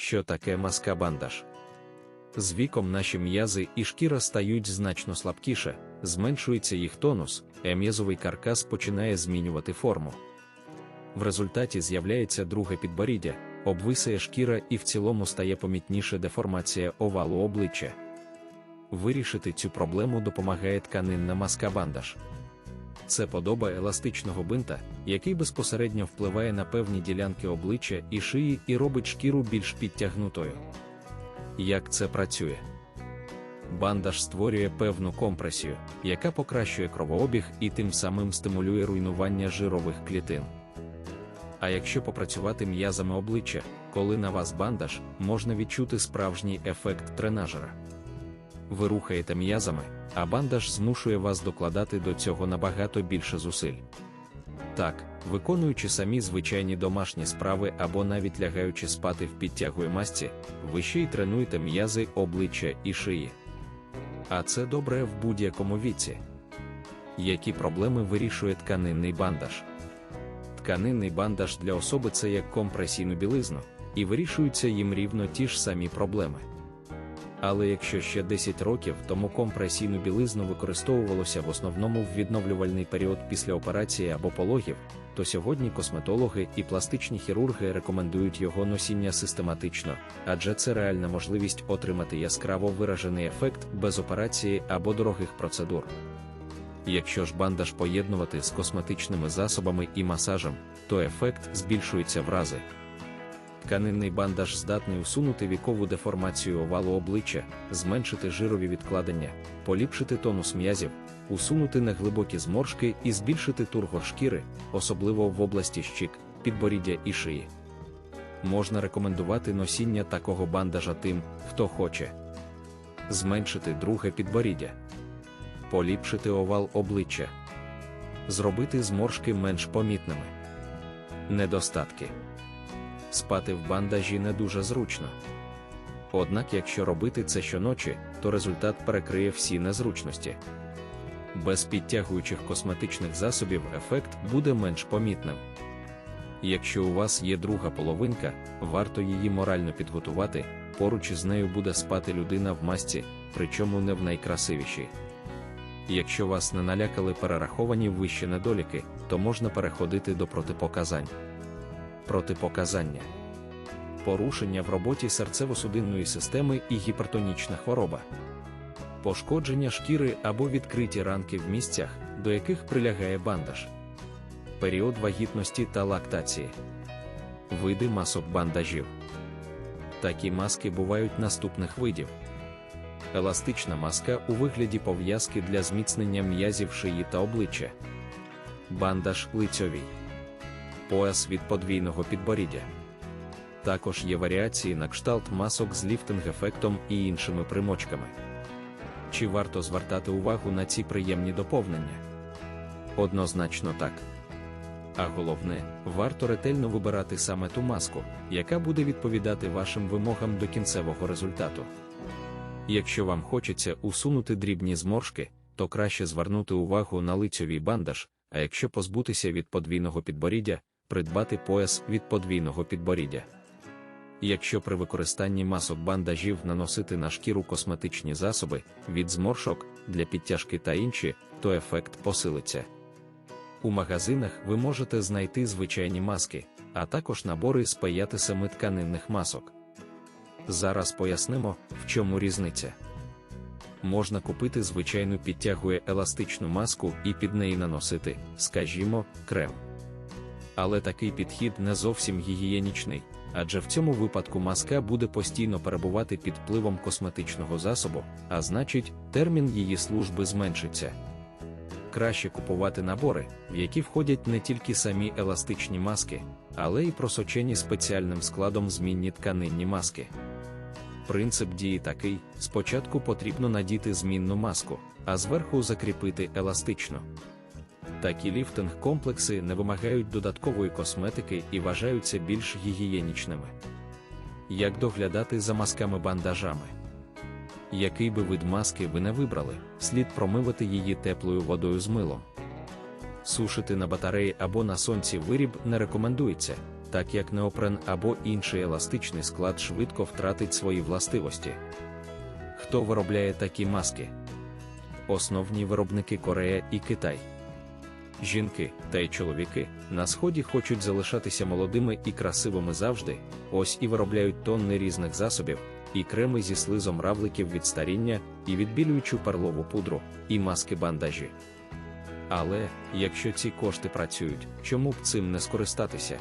Що таке маска бандаж? З віком наші м'язи і шкіра стають значно слабкіше, зменшується їх тонус, а м'язовий каркас починає змінювати форму. В результаті з'являється друге підборіддя, обвисає шкіра і в цілому стає помітніше деформація овалу обличчя. Вирішити цю проблему допомагає тканинна маска бандаж. Це подоба еластичного бинта, який безпосередньо впливає на певні ділянки обличчя і шиї і робить шкіру більш підтягнутою. Як це працює? Бандаж створює певну компресію, яка покращує кровообіг і тим самим стимулює руйнування жирових клітин. А якщо попрацювати м'язами обличчя, коли на вас бандаж, можна відчути справжній ефект тренажера. Ви рухаєте м'язами, а бандаж змушує вас докладати до цього набагато більше зусиль. Так, виконуючи самі звичайні домашні справи або навіть лягаючи спати в підтягує масці, ви ще й тренуєте м'язи обличчя і шиї. А це добре в будь-якому віці. Які проблеми вирішує тканинний бандаж? Тканинний бандаж для особи це як компресійну білизну, і вирішуються їм рівно ті ж самі проблеми. Але якщо ще 10 років тому компресійну білизну використовувалося в основному в відновлювальний період після операції або пологів, то сьогодні косметологи і пластичні хірурги рекомендують його носіння систематично, адже це реальна можливість отримати яскраво виражений ефект без операції або дорогих процедур. Якщо ж бандаж поєднувати з косметичними засобами і масажем, то ефект збільшується в рази. Тканинний бандаж здатний усунути вікову деформацію овалу обличчя, зменшити жирові відкладення, поліпшити тонус м'язів, усунути неглибокі зморшки і збільшити тургор шкіри, особливо в області щік, підборіддя і шиї. Можна рекомендувати носіння такого бандажа тим, хто хоче зменшити друге підборіддя, поліпшити овал обличчя, зробити зморшки менш помітними. Недостатки спати в бандажі не дуже зручно. Однак, якщо робити це щоночі, то результат перекриє всі незручності. Без підтягуючих косметичних засобів ефект буде менш помітним. Якщо у вас є друга половинка, варто її морально підготувати, поруч із нею буде спати людина в масці, причому не в найкрасивішій. Якщо вас не налякали перераховані вищі недоліки, то можна переходити до протипоказань протипоказання, порушення в роботі серцево-судинної системи і гіпертонічна хвороба, пошкодження шкіри або відкриті ранки в місцях, до яких прилягає бандаж, період вагітності та лактації, види масок бандажів. Такі маски бувають наступних видів. Еластична маска у вигляді пов'язки для зміцнення м'язів шиї та обличчя, бандаж лицьовий пояс від подвійного підборіддя. Також є варіації на кшталт масок з ліфтинг-ефектом і іншими примочками. Чи варто звертати увагу на ці приємні доповнення? Однозначно так. А головне, варто ретельно вибирати саме ту маску, яка буде відповідати вашим вимогам до кінцевого результату. Якщо вам хочеться усунути дрібні зморшки, то краще звернути увагу на лицьовий бандаж, а якщо позбутися від подвійного підборіддя, придбати пояс від подвійного підборіддя. Якщо при використанні масок бандажів наносити на шкіру косметичні засоби від зморшок для підтяжки та інші, то ефект посилиться. У магазинах ви можете знайти звичайні маски, а також набори з паятисами тканинних масок. Зараз пояснимо, в чому різниця. Можна купити звичайну підтягує еластичну маску і під неї наносити, скажімо, крем але такий підхід не зовсім гігієнічний, адже в цьому випадку маска буде постійно перебувати під впливом косметичного засобу, а значить, термін її служби зменшиться. Краще купувати набори, в які входять не тільки самі еластичні маски, але й просочені спеціальним складом змінні тканинні маски. Принцип дії такий: спочатку потрібно надіти змінну маску, а зверху закріпити еластичну. Такі ліфтинг-комплекси не вимагають додаткової косметики і вважаються більш гігієнічними. Як доглядати за масками-бандажами? Який би вид маски ви не вибрали, слід промивати її теплою водою з милом. Сушити на батареї або на сонці виріб не рекомендується, так як неопрен або інший еластичний склад швидко втратить свої властивості. Хто виробляє такі маски? Основні виробники Корея і Китай. Жінки та й чоловіки на сході хочуть залишатися молодими і красивими завжди, ось і виробляють тонни різних засобів, і креми зі слизом равликів від старіння, і відбілюючу парлову пудру, і маски бандажі. Але, якщо ці кошти працюють, чому б цим не скористатися?